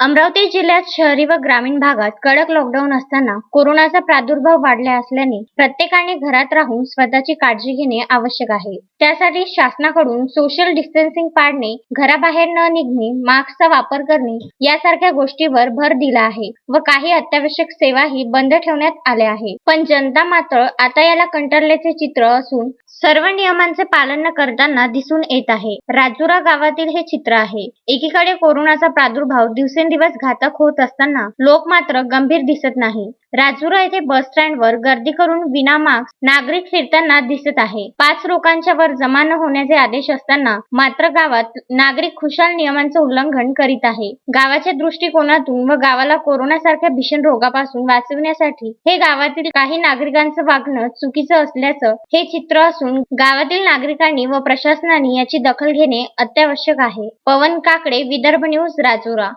अमरावती जिल्ह्यात शहरी व ग्रामीण भागात कडक लॉकडाऊन असताना कोरोनाचा प्रादुर्भाव वाढला असल्याने प्रत्येकाने घरात राहून स्वतःची काळजी घेणे आवश्यक आहे. त्यासाठी शासनाकडून सोशल डिस्टन्सिंग पाळणे घराबाहेर न निघणे मास्कचा वापर करणे यासारख्या गोष्टीवर भर दिला आहे व काही अत्यावश्यक सेवाही बंद ठेवण्यात आल्या आहे पण जनता मात्र आता याला कंटाळल्याचे चित्र असून सर्व नियमांचे पालन न करताना दिसून येत आहे. राजुरा गावातील हे चित्र आहे. एकीकडे कोरोनाचा प्रादुर्भाव दिवसेंदिवस घातक होत असताना लोक मात्र गंभीर दिसत नाही. राजुरा येथे बस स्टँडवर गर्दी करून विनामास्क नागरिक फिरताना दिसत आहे. पाच लोकांच्या वर जमा न होण्याचे आदेश असताना मात्र गावात नागरिक खुशाल नियमांचे उल्लंघन करीत आहे. गावाच्या दृष्टिकोनातून व गावाला कोरोना सारख्या भीषण रोगापासून वाचविण्यासाठी हे गावातील काही नागरिकांचं वागणं चुकीचं असल्याचं हे चित्र असून गावातील नागरिकांनी व प्रशासनाने याची दखल घेणे अत्यावश्यक आहे. पवन काकडे विदर्भ न्यूज राजुरा.